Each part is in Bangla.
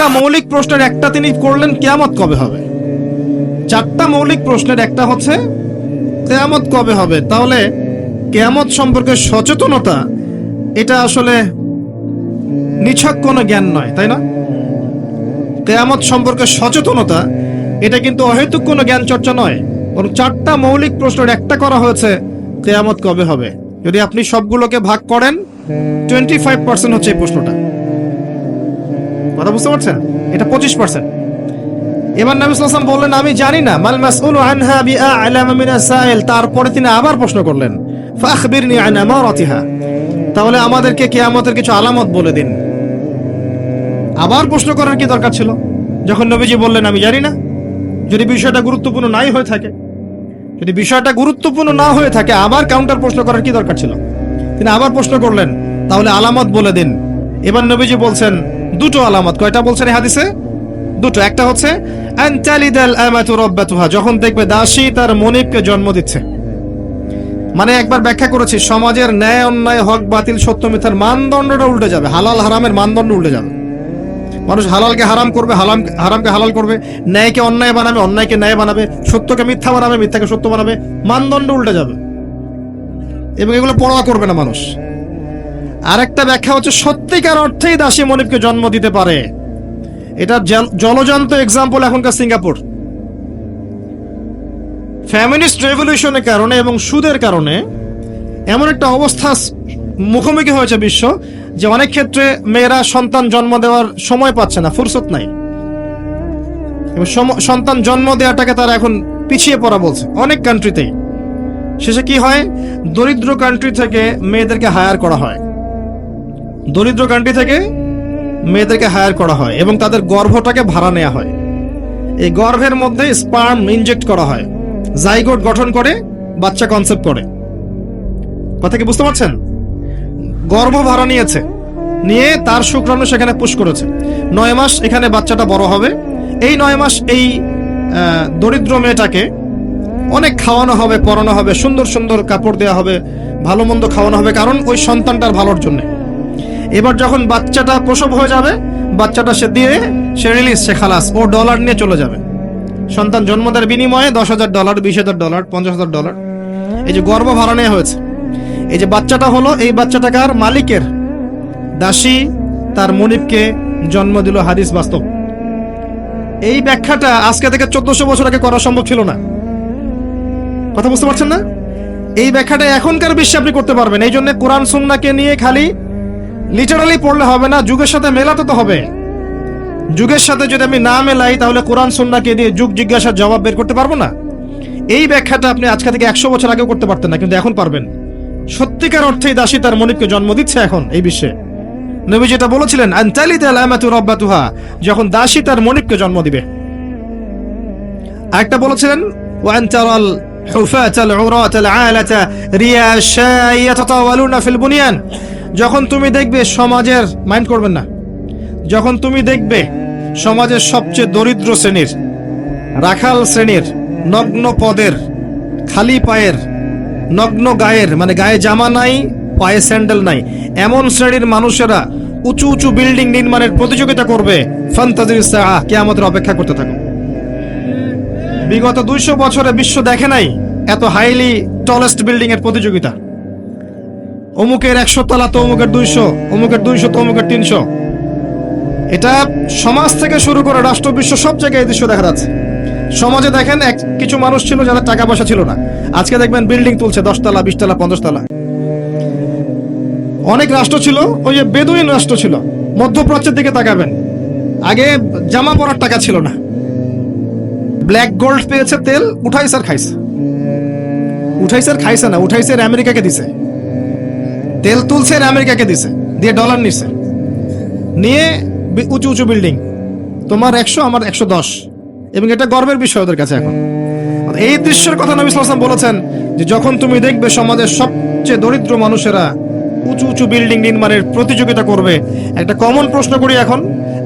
চারটা মৌলিক প্রশ্নের একটা তিনি করলেন, কেয়ামত কবে হবে? চারটা মৌলিক প্রশ্নের একটা হচ্ছে, কেয়ামত কবে হবে? তাহলে কেয়ামত সম্পর্কে সচেতনতা, এটা আসলে নিছক কোনো জ্ঞান নয়, তাই না? কেয়ামত সম্পর্কে সচেতনতা, এটা কিন্তু অহেতুক কোনো জ্ঞান চর্চা নয়। বরং চারটা মৌলিক প্রশ্নের একটা করা হয়েছে, কেয়ামত কবে হবে? যদি আপনি সবগুলোকে ভাগ করেন টোয়েন্টি ফাইভ পার্সেন্ট হচ্ছে এই প্রশ্নটা। কথা বুঝতে পারছেন? এটা পঁচিশ পার্সেন্ট এবার নবী সাল্লাম বললেন, আমি জানি না, মাল মাসউল আনহা বিআলাম মিন সাইল। তারপরে তিনি আবার প্রশ্ন করলেন, ফাখবিরনি আন আমারাতিহা। তাহলে আমাদেরকে কিয়ামতের কিছু আলামত বলে দিন। আবার প্রশ্ন করার কি দরকার ছিল? যখন নবীজি বললেন, আমি জানি না। যদি বিষয়টা গুরুত্বপূর্ণ নাই হয়ে থাকে, যদি বিষয়টা গুরুত্বপূর্ণ না হয়ে থাকে, আবার কাউন্টার প্রশ্ন করার কি দরকার ছিল? তিনি আবার প্রশ্ন করলেন, তাহলে আলামত বলে দিন। এবার নবীজি বলছেন দুটো আলামত, কয়টা বলছেন এই হাদিসে? দুটো, একটা হচ্ছে যখন দেখবে দাসী তার মনিবকে জন্ম দিচ্ছে। মানে একবার ব্যাখ্যা করেছি, সমাজের ন্যায় অন্যায়, হক, বাতিল, সত্য, মিথ্যার মানদণ্ডটা উল্টে যাবে, হালাল, হারামের মানদণ্ড উল্টে যাবে। মানুষ হালালকে হারাম করবে, হালাম হারামকে হালাল করবে, ন্যায়কে অন্যায় বানাবে, অন্যায়কে ন্যায় বানাবে, সত্যকে মিথ্যা বানাবে, মিথ্যাকে সত্য বানাবে, মানদণ্ড উল্টে যাবে। এবং এগুলো পরোয়া করবে না মানুষ। আরেকটা ব্যাখ্যা হচ্ছে, সত্যিকার অর্থেই দাসী মনিবকে জন্ম দিতে পারে। এটা জল- জলজান্ত এক্সাম্পল এখনকার সিঙ্গাপুর। ফ্যামিলিস্ট রেভলিউশনের কারণে এবং সুদের কারণে এমন একটা অবস্থা মুখোমুখি হয়েছে বিশ্ব, যে অনেক ক্ষেত্রে মেয়েরা সন্তান জন্ম দেওয়ার সময় পাচ্ছে না, ফুরসত নাই। এবং সন্তান জন্ম দেওয়াটাকে তারা এখন পিছিয়ে পড়া বলছে, অনেক কান্ট্রিতেই শেষে কি হয়? দরিদ্র কান্ট্রি থেকে মেয়েদেরকে হায়ার করা হয়। দরিদ্র কান্ট্রি থেকে মেয়েদেরকে হায়ার করা হয় এবং তাদের গর্ভটাকে ভাড়া নেওয়া হয়। এই গর্ভের মধ্যে স্পার্ম ইনজেক্ট করা হয়। জাইগোট গঠন করে, বাচ্চা কনসেপ্ট করে। কথা কি বুঝতে পারছেন? গর্ভ ভাড়া নিয়েছে। নিয়ে তার শুক্রাণু সেখানে পুশ করেছে। নয় মাস এখানে বাচ্চাটা বড় হবে। এই নয় মাস এই দরিদ্র মেয়েটাকে অনেক খাওয়ানো হবে, পরানো হবে, সুন্দর সুন্দর কাপড় দেওয়া হবে, ভালো মন্দ খাওয়ানো হবে, কারণ ওই সন্তানটার ভালোর জন্য। এবার যখন বাচ্চাটা প্রসব হয়ে যাবে, বাচ্চাটা সে দিয়ে সে রিলিজ সে খালাস, ও ডলার নিয়ে চলে যাবে। সন্তান জন্ম দেওয়ার বিনিময়ে দশ হাজার ডলার বিশ হাজার ডলার পঞ্চাশ হাজার ডলার এই যে গর্ব ভাড়া নেওয়া হয়েছে। এই যে বাচ্চাটা হলো, এই বাচ্চাটাকার মালিকের দাসী তার মনিবকে জন্ম দিল হাদিস বাস্তব। এই ব্যাখ্যাটা আজকে থেকে চোদ্দশো বছর আগে করা সম্ভব ছিল না। কথা বুঝতে পারছেন না? এই ব্যাখ্যাটা এখনকার বিশ্বে আপনি করতে পারবেন। এই জন্য কোরআন, সুন্নাকে নিয়ে খালি লিটারালি পড়লে হবে না, যুগের সাথে মেলাতে তো হবে। যুগের সাথে যদি আমি না মেলাই, তাহলে কোরআন, সুন্নাকে দিয়ে যুগ জিজ্ঞাসার জবাব বের করতে পারব না? এই ব্যাখ্যাটা আপনি আজকে থেকে একশো বছর আগেও করতে পারতেন না, কিন্তু এখন পারবেন। সত্যিকার অর্থেই দাসী তার মনিবকে জন্ম দিচ্ছে এখন এই বিশ্বে। নবী যেটা বলেছিলেন, আনতালিদ আলামাতু রাব্বাতুহা যখন দাসী তার মনিবকে জন্ম দিবে। আরেকটা বলেছিলেন ওয়ান তারাল হুফাত আল উরাত আল আলাতা রিয়াশা ইয়াতাতাওয়ালুনা ফিল বুনিয়ান যখন তুমি দেখবে সমাজের মাইন্ড করবেন না, যখন তুমি দেখবে সমাজের সবচেয়ে দরিদ্র শ্রেণির, রাখাল শ্রেণির, নগ্ন পদের, খালি পায়ের, নগ্ন গায়ের মানে গায়ে জামা নাই, পায়ে স্যান্ডেল নাই, এমন শ্রেণির মানুষেরা উঁচু উঁচু বিল্ডিং নির্মাণের প্রতিযোগিতা করবে। কে আমাদের অপেক্ষা করতে থাকো বিগত দুইশো বছরে বিশ্ব দেখে নাই এত হাইলি টলেস্ট বিল্ডিং এর প্রতিযোগিতা। অমুকের একশো তলা তো অমুকের দুইশো অমুকের দুইশো তো অমুকের তিনশো। এটা সমাজ থেকে শুরু করে রাষ্ট্র, বিশ্ব, সব জায়গায় এই দৃশ্য দেখা যাচ্ছে। সমাজে দেখেন, এক কিছু মানুষ ছিল যাদের টাকা পয়সা ছিল না। আজকে দেখবেন বিল্ডিং তুলছে দশতলা, বিশতলা পঞ্চাশ তলা অনেক রাষ্ট্র ছিল, ওই যে বেদুইন রাষ্ট্র ছিল। মধ্যপ্রাচ্যের দিকে তাকাবেন। আগে জামা পরার টাকা ছিল না। ব্ল্যাক গোল্ড পেয়েছে তেল, উঠাইছে আর খাইছে। উঠাইছে আর খাইছে না, উঠাইছে আমেরিকাকে দিছে। তেল তুলছে আর আমেরিকাকে দিছে, দিয়ে ডলার নিছে। নিয়ে উঁচু উঁচু বিল্ডিং তোমার একশো, আমার একশো দশ। এবং এটা গর্বের বিষয় ওদের কাছে এখন। এই দৃশ্যের কথা নবী ওয়াসাল্লাম বলেছেন যে, যখন তুমি দেখবে সমাজের সবচেয়ে দরিদ্র মানুষেরা উঁচু উঁচু বিল্ডিং নির্মাণের প্রতিযোগিতা করবে, একটা কমন প্রশ্ন করি এখন,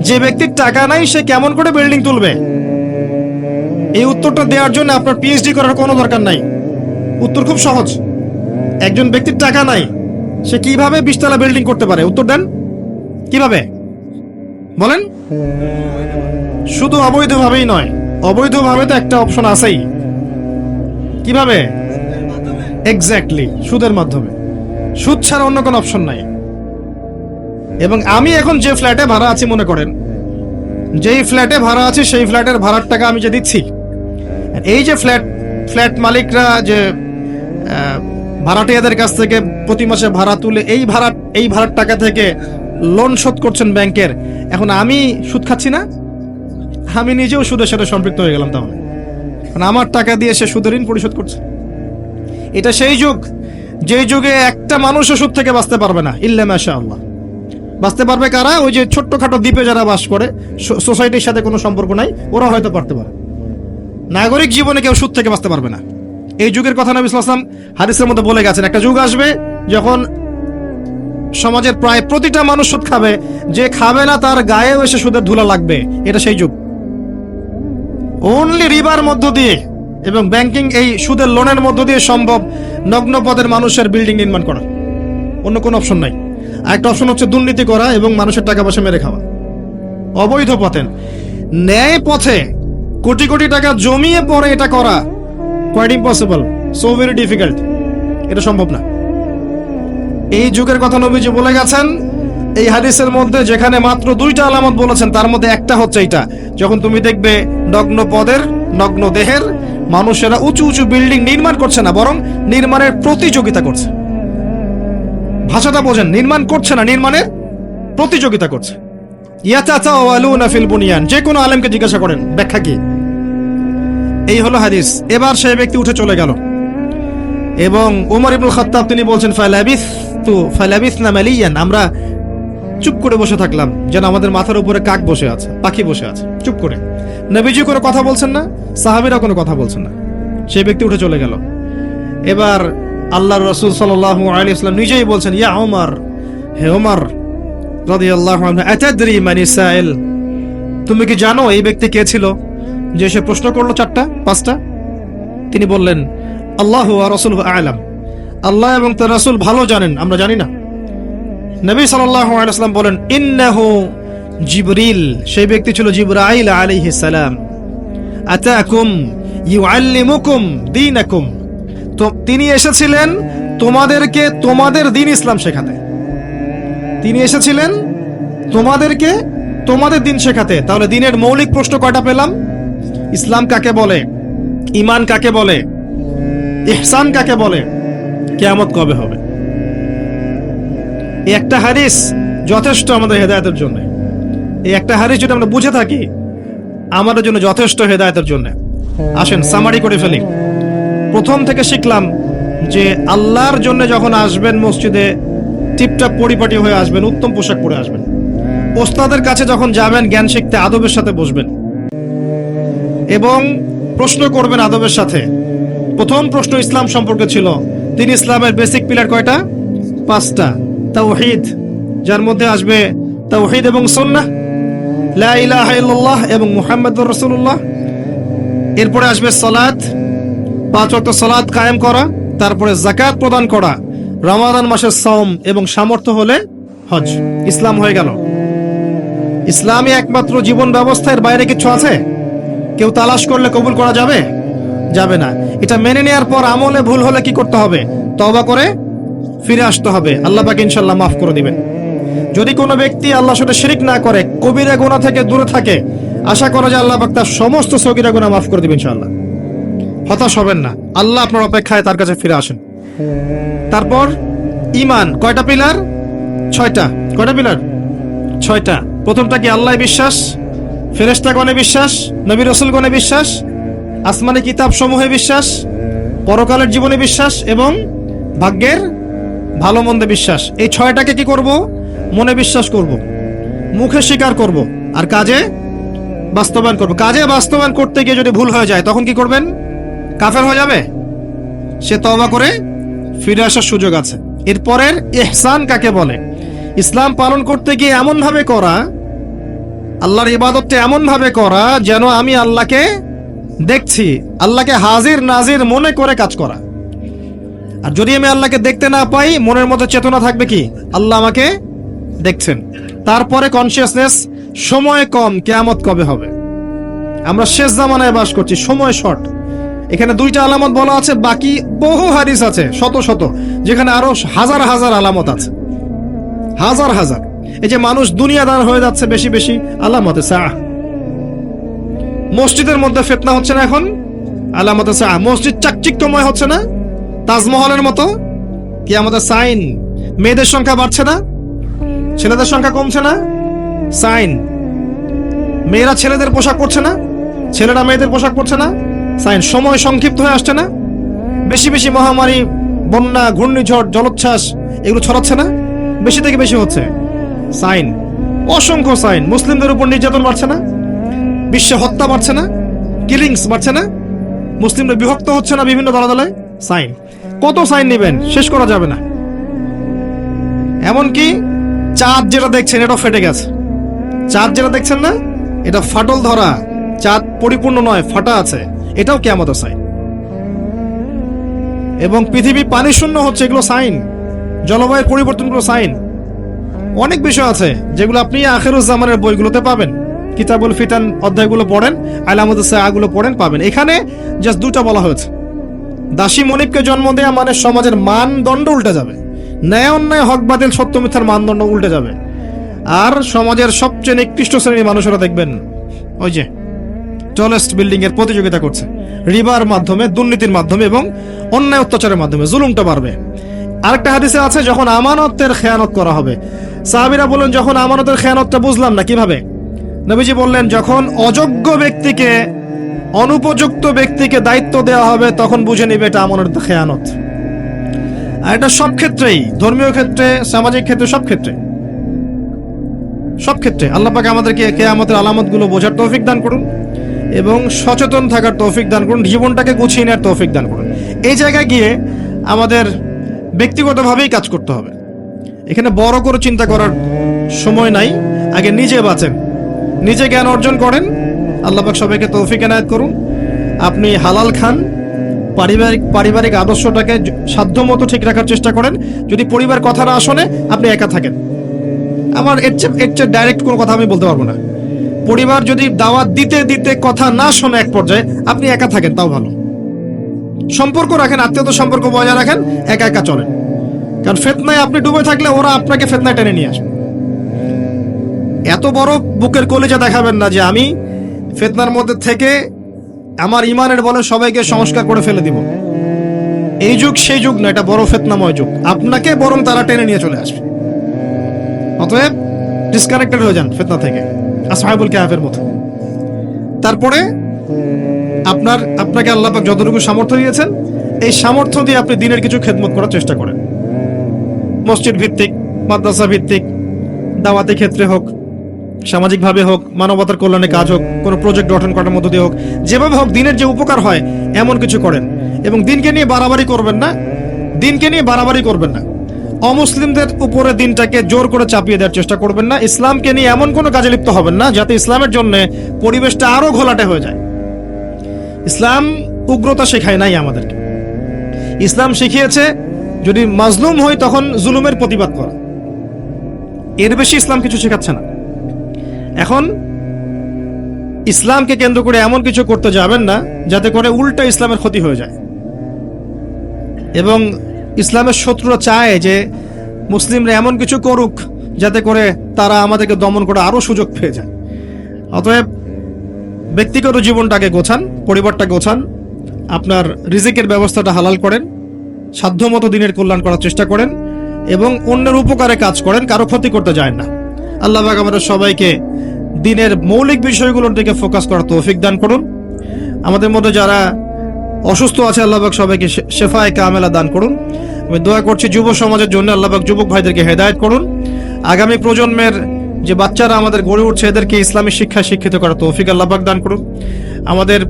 যে ব্যক্তির টাকা নাই, সে কেমন করে বিল্ডিং তুলবে? এই উত্তরটা দেওয়ার জন্য আপনার পিএইচডি করার কোনো দরকার নাই। উত্তর খুব সহজ। একজন ব্যক্তির টাকা নাই সে কীভাবে বিশতলা বিল্ডিং করতে পারে? উত্তর দেন। কীভাবে? বলেন। শুধু অবৈধভাবেই নয়, অবৈধভাবে তো একটা অপশন আছেই। কীভাবে? এক্স্যাক্টলি সুদের মাধ্যমে। সুদ ছাড়া অন্য কোনো অপশন নাই। এবং আমি এখন যে ফ্ল্যাটে ভাড়া আছি, মনে করেন, যেই ফ্ল্যাটে ভাড়া আছে, সেই ফ্ল্যাটের ভাড়ার টাকা আমি যে দিচ্ছি এই যে ফ্ল্যাট ফ্ল্যাট মালিকরা যে ভাড়াটিয়াদের কাছ থেকে প্রতি মাসে ভাড়া তুলে এই ভাড়া, এই ভাড়ার টাকা থেকে লোন শোধ করছেন ব্যাংকের। এখন আমি সুদ খাচ্ছি না, আমি নিজেও সুদের সাথে সম্পৃক্ত হয়ে গেলাম তাহলে। কারণ আমার টাকা দিয়ে সে সুদের ঋণ পরিশোধ করছে। এটা সেই যুগ যেই যুগে একটা মানুষও সুদ থেকে বাঁচতে পারবে না, ইল্লা মাশা আল্লাহ বাঁচতে পারবে কারা? ওই যে ছোট্টখাটো দ্বীপে যারা বাস করে সোসাইটির সাথে কোনো সম্পর্ক নাই, ওরা হয়তো পারতে পারে। নাগরিক জীবনে কেউ সুদ থেকে বাঁচতে পারবে না। এই যুগের কথা নবী ইসলাম হাদিসের মধ্যে বলে গেছেন। একটা যুগ আসবে যখন সমাজের প্রায় প্রতিটা মানুষ সুদ খাবে। যে খাবে না তার গায়েও এসে সুদের ধুলা লাগবে। এটা সেই যুগ। অনলি রিবার মধ্য দিয়ে এবং ব্যাংকিং এই সুদের লোনের মধ্য দিয়ে সম্ভব নগ্ন পদের মানুষের বিল্ডিং নির্মাণ করা। অন্য কোনো অপশন নাই। আরেকটা অপশন হচ্ছে দুর্নীতি করা এবং মানুষের টাকা পয়সা মেরে খাওয়া। অবৈধ পথে। ন্যায় পথে কোটি কোটি টাকা জমিয়ে পরে এটা করা quite impossible so very difficult এটা সম্ভব না। এই যুগের কথা নবীজি বলে গেছেন, এই হাদিসের মধ্যে যেখানে মাত্র দুইটা আলামত বলেছেন, তার মধ্যে একটা হচ্ছে এটা যখন তুমি দেখবে নগ্ন পদের, নগ্ন দেহের, মানুষেরা উঁচু উঁচু বিল্ডিং নির্মাণ করছে না, বরং নির্মাণের প্রতিযোগিতা করছে। ভাষাটা বোঝেন, নির্মাণ করছে না, নির্মাণের প্রতিযোগিতা করছে। ওয়ালুনা ফিল বুনিয়ান, যে কোনো আলেমকে জিজ্ঞাসা করেন, ব্যাখ্যা কি? এই হলো হাদিস। এবার সেই ব্যক্তি উঠে চলে গেল। এবং ওমর ইবুল খাত্তাব তিনি বলছেন ফালাবিস তু ফালাবিস না মালিয়ান। আমরা চুপ করে বসে থাকলাম, যেন আমাদের মাথার উপরে কাক বসে আছে, পাখি বসে আছে। চুপ করে। নবীজি কোনো কথা বলছেন না, সাহাবীরা কোনো কথা বলছেন না। সেই ব্যক্তি উঠে চলে গেল। এবার আল্লাহ রসুল সাল্লাহ আলী ইসলাম নিজেই বলছেন, ইয়া ওমর হে ওমর আতাদরি মান তুমি কি জানো এই ব্যক্তি কে ছিল? যে সে প্রশ্ন করল চারটা, পাঁচটা, তিনি বললেন, আল্লাহ রসুল আলাম। আল্লাহ এবং তার রসুল ভালো জানেন, আমরা জানি না। নবী ওয়াসাল্লাম বলেন, ইন্নাহু জিবরিল। সেই ব্যক্তি ছিল জিবরাইল আলাইহিস সালাম। আতাকুম ইউআল্লিমুকুম দীনাকুম। তো তিনি এসেছিলেন তোমাদেরকে তোমাদের দিন ইসলাম শেখাতে। তিনি এসেছিলেন তোমাদেরকে তোমাদের দিন শেখাতে। তাহলে দিনের মৌলিক প্রশ্ন কয়টা পেলাম? ইসলাম কাকে বলে? ইমান কাকে বলে? ইহসান কাকে বলে? কেয়ামত কবে হবে? একটা হাদিস যথেষ্ট আমাদের হেদায়তের জন্য। এই একটা হাদিস যদি আমরা বুঝে থাকি, আমাদের জন্য যথেষ্ট হেদায়তের জন্য। আসেন সামারি করে ফেলি। প্রথম থেকে শিখলাম যে আল্লাহর জন্য যখন আসবেন মসজিদে টিপটাপ পরিপাটি হয়ে আসবেন, উত্তম পোশাক পরে আসবেন। ওস্তাদের কাছে যখন যাবেন, জ্ঞান শিখতে আদবের সাথে বসবেন। এবং প্রশ্ন করবেন আদবের সাথে। প্রথম প্রশ্ন ইসলাম সম্পর্কে ছিল। তিনি ইসলামের বেসিক পিলার কয়টা? পাঁচটা। তাওহীদ, যার মধ্যে আসবে তাওহীদ এবং সুন্নাহ, লা ইলাহা এবং মুহাম্মাদুর রসুল্লাহ এরপরে আসবে সালাত, পাঁচ ওয়াক্ত সালাত কায়েম করা, তারপরে জাকাত প্রদান করা, রমাদান মাসের সওম এবং সামর্থ্য হলে হজ। ইসলাম হয়ে গেল। ইসলামই একমাত্র জীবন ব্যবস্থার বাইরে কিছু আছে? কেউ তালাশ করলে কবুল করা যাবে? যাবে না। এটা মেনে নেওয়ার পর আমলে ভুল হলে কি করতে হবে? তবা করে ফিরে আসতে হবে। আল্লাহ পাক ইনশাল্লাহ মাফ করে দিবেন। যদি কোনো ব্যক্তি আল্লাহ সাথে শিরিক না করে, কবিরা গুনাহ থেকে দূরে থাকে, আশা করা যায় আল্লাহ পাক তার সমস্ত সগিরা গুনাহ মাফ করে দিবেন ইনশাল্লাহ হতাশ হবেন না। আল্লাহ আপনার অপেক্ষায় তার কাছে ফিরে আসেন। তারপর ইমান কয়টা পিলার? ছয়টা। কয়টা পিলার? ছয়টা। প্রথমটা কি আল্লাহ বিশ্বাস? ফেরেস্তাগণে বিশ্বাস? নবী রসুলগণে বিশ্বাস? আসমানি কিতাব সমূহে বিশ্বাস? পরকালের জীবনে বিশ্বাস? এবং ভাগ্যের ভালো মন্দে বিশ্বাস? এই ছয়টাকে কি করব? মনে বিশ্বাস করব। মুখে স্বীকার করব। আর কাজে বাস্তবায়ন করব। কাজে বাস্তবায়ন করতে গিয়ে যদি ভুল হয়ে যায়, তখন কি করবেন? কাফের হয়ে যাবে? সে তওবা করে ফিরে আসার সুযোগ আছে। এরপরের এহসান কাকে বলে? ইসলাম পালন করতে গিয়ে এমন ভাবে করা আল্লাহর ইবাদতটা এমন ভাবে করা যেন আমি আল্লাহকে দেখছি, আল্লাহকে হাজির, নাজির মনে করে কাজ করা। আর যদি আমি আল্লাহকে দেখতে না পাই, মনের মধ্যে চেতনা থাকবে কি? আল্লাহ আমাকে দেখছেন। তারপরে কনসিয়াসনেস সময় কম, কেয়ামত কবে হবে? আমরা শেষ জামানায় বাস করছি, সময় শর্ট এখানে দুইটা আলামত বলা আছে, বাকি বহু হাদিস আছে, শত শত, যেখানে আরও হাজার হাজার আলামত আছে। হাজার হাজার। এই যে মানুষ দুনিয়াদার হয়ে যাচ্ছে বেশি বেশি আলামতে সাহ। মসজিদের মধ্যে ফেতনা হচ্ছে না এখন? আলামতে সাহ। মসজিদ চাকচিক্যময় হচ্ছে না? তাজমহলের মতো? কি আমাদের সাইন। মেয়েদের সংখ্যা বাড়ছে না? ছেলেদের সংখ্যা কমছে না? সাইন। মেয়েরা ছেলেদের পোশাক পরছে না? ছেলেরা মেয়েদের পোশাক পরছে না? সাইন। সময় সংক্ষিপ্ত হয়ে আসছে না? বেশি বেশি মহামারী, বন্যা, ঘূর্ণিঝড়, জলোচ্ছ্বাস, এগুলো ছড়াচ্ছে না? বেশি থেকে বেশি হচ্ছে। সাইন। অসংখ্য সাইন। মুসলিমদের উপর নির্যাতন বাড়ছে না? বিশ্বে হত্যা বাড়ছে না? কিলিংস বাড়ছে না? মুসলিমরা বিভক্ত হচ্ছে না বিভিন্ন দলে দলে? সাইন। কত সাইন নেবেন? শেষ করা যাবে না। এমনকি চাঁদ যেটা দেখছেন এটা ফেটে গেছে। চাঁদ যেটা দেখছেন না, এটা ফাটল ধরা। চাঁদ পরিপূর্ণ নয়, ফাটা আছে। এটাও কেমত সাইন। এবং পৃথিবী পানি শূন্য হচ্ছে, এগুলো সাইন। জলবায়ুর পরিবর্তনগুলো সাইন। অনেক বিষয় আছে, যেগুলো আপনি আখেরুজ্জামানের বইগুলোতে পাবেন। কিতাবুল ফিতান অধ্যায়গুলো পড়েন আলামত সাহাগুলো পড়েন, পাবেন। এখানে জাস্ট দুটা বলা হয়েছে। দাসী মনিবকে জন্ম দেয়া মানে সমাজের মানদণ্ড উল্টে যাবে। ন্যায় অন্যায়, হক বাতিল, সত্য মিথ্যার মানদণ্ড উল্টে যাবে। আর সমাজের সবচেয়ে নিকৃষ্ট শ্রেণির মানুষেরা দেখবেন, ওই যে টলেস্ট বিল্ডিং এর প্রতিযোগিতা করছে। রিবার মাধ্যমে, দুর্নীতির মাধ্যমে এবং অন্যায় অত্যাচারের মাধ্যমে। জুলুমটা বাড়বে। আরেকটা হাদিসে আছে, যখন আমানতের খেয়ানত করা হবে সাহাবিরা বলেন যখন আমানতের খেয়ানতটা বুঝলাম না, কীভাবে? নবীজি বললেন, যখন অযোগ্য ব্যক্তিকে, অনুপযুক্ত ব্যক্তিকে দায়িত্ব দেওয়া হবে, তখন বুঝে নিবে এটা আমানত খেয়ানত। আর এটা সব ক্ষেত্রেই, ধর্মীয় ক্ষেত্রে, সামাজিক ক্ষেত্রে, সব ক্ষেত্রে। সব ক্ষেত্রে। আল্লাহ পাক আমাদেরকে কেয়ামতের আলামতগুলো বোঝার তৌফিক দান করুন এবং সচেতন থাকার তৌফিক দান করুন, জীবনটাকে গুছিয়ে নেওয়ার তৌফিক দান করুন। এই জায়গায় গিয়ে আমাদের ব্যক্তিগতভাবেই কাজ করতে হবে। এখানে বড় করে চিন্তা করার সময় নাই। আগে নিজে বাঁচেন। নিজে জ্ঞান অর্জন করেন। আল্লাহবাক সবাইকে তৌফিক এনায়ত করুন। আপনি হালাল খান। পারিবারিক পারিবারিক আদর্শটাকে সাধ্যমতো ঠিক রাখার চেষ্টা করেন। যদি পরিবার কথা না শোনে, আপনি একা থাকেন। আমার এর চেয়ে এর চেয়ে ডাইরেক্ট কোনো কথা আমি বলতে পারব না। পরিবার যদি দাওয়াত দিতে দিতে কথা না শোনে এক পর্যায়ে, আপনি একা থাকেন, তাও ভালো। সম্পর্ক রাখেন আত্মীয়তা সম্পর্ক বজায় রাখেন, একা একা চলেন। কারণ ফেতনায় আপনি ডুবে থাকলে ওরা আপনাকে ফেতনায় টেনে নিয়ে আসবে। এত বড় বুকের কলিজা দেখাবেন না যে আমি ফেতনার মধ্যে থেকে আমার ইমানের বলে সবাইকে সংস্কার করে ফেলে দিব। এই যুগ সেই যুগ না, এটা বড় ফেতনাময় যুগ। আপনাকে বরং তারা টেনে নিয়ে চলে আসবে। অতএব ডিসকানেক্টেড হয়ে যান ফেতনা থেকে। আসহাবুল কাহাফের মতো। তারপরে আপনার, আপনাকে আল্লাপাক যতটুকু সামর্থ্য দিয়েছেন, এই সামর্থ্য দিয়ে আপনি দিনের কিছু খেদমত করার চেষ্টা করেন। মসজিদ ভিত্তিক, মাদ্রাসা ভিত্তিক, দাওয়াতি ক্ষেত্রে হোক, সামাজিকভাবে হোক, মানবতার কল্যাণে কাজ হোক, কোনো প্রজেক্ট গঠন করার মধ্য দিয়ে হোক, যেভাবে হোক দিনের যে উপকার হয়, এমন কিছু করেন। এবং দিনকে নিয়ে বাড়াবাড়ি করবেন না, দিনকে নিয়ে বাড়াবাড়ি করবেন না। অমুসলিমদের উপরে দিনটাকে জোর করে চাপিয়ে দেওয়ার চেষ্টা করবেন না, ইসলামকে নিয়ে এমন কোনো কাজে লিপ্ত হবেন না, যাতে ইসলামের জন্য পরিবেশটা আরও ঘোলাটে হয়ে যায়। ইসলাম উগ্রতা শেখায় নাই আমাদেরকে। ইসলাম শিখিয়েছে যদি মাজলুম হয়, তখন জুলুমের প্রতিবাদ করা। এর বেশি ইসলাম কিছু শেখাচ্ছে না। এখন ইসলামকে কেন্দ্র করে এমন কিছু করতে যাবেন না, যাতে করে উল্টা ইসলামের ক্ষতি হয়ে যায়। এবং ইসলামের শত্রুরা চায় যে মুসলিমরা এমন কিছু করুক, যাতে করে তারা আমাদেরকে দমন করে আরও সুযোগ পেয়ে যায়। অতএব ব্যক্তিগত জীবনটাকে গোছান পরিবারটা গোছান, আপনার রিজিকের ব্যবস্থাটা হালাল করেন। সাধ্যমতো দিনের কল্যাণ করার চেষ্টা করেন এবং অন্যের উপকারে কাজ করেন, কারও ক্ষতি করতে যায় না। আল্লাহ পাক আমাদের সবাইকে দিনের মৌলিক বিষয়গুলোর দিকে ফোকাস করার তৌফিক দান করুন। আমাদের মধ্যে যারা অসুস্থ আছে আল্লাহবাক সবাইকে শেফায় কামেলা দান করুন। আমি দোয়া করছি যুব সমাজের জন্য আল্লাহবাক যুবক ভাইদেরকে হেদায়েত করুন। আগামী প্রজন্মের যে বাচ্চারা আমাদের গড়ে উঠছে, এদেরকে ইসলামী শিক্ষায় শিক্ষিত করার তৌফিক আল্লাহবাক দান করুন। আমাদের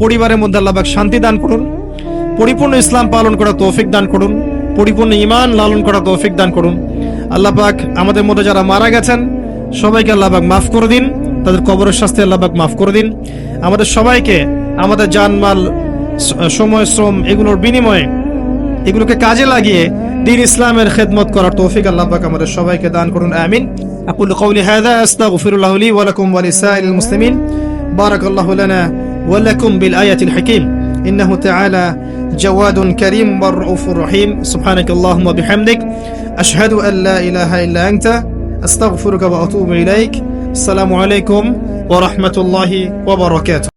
পরিবারের মধ্যে আল্লাহবাক শান্তি দান করুন। পরিপূর্ণ ইসলাম পালন করার তৌফিক দান করুন পরিপূর্ণ ইমান লালন করার তৌফিক দান করুন আল্লাহ পাক আমাদের মধ্যে যারা মারা গেছেন সবাইকে আল্লাহ পাক মাফ করে দিন তাদের কবরের শাস্তি আল্লাহ পাক মাফ করে দিন আমাদের সবাইকে আমাদের জানমাল স- সময় শ্রম এগুলোর বিনিময়ে এগুলোকে কাজে লাগিয়ে দিন ইসলামের খেদমত করার তৌফিক আল্লাহ পাক আমাদের সবাইকে দান করুন আমিন أقول قولي هذا أستغفر الله لي ولكم ولسائر المسلمين بارك الله لنا ولكم بالآية الحكيم إنه تعالى جواد كريم والرؤوف الرحيم. سبحانك اللهم وبحمدك. أشهد أن لا إله إلا أنت. أستغفرك وأتوب إليك. السلام عليكم ورحمة الله وبركاته.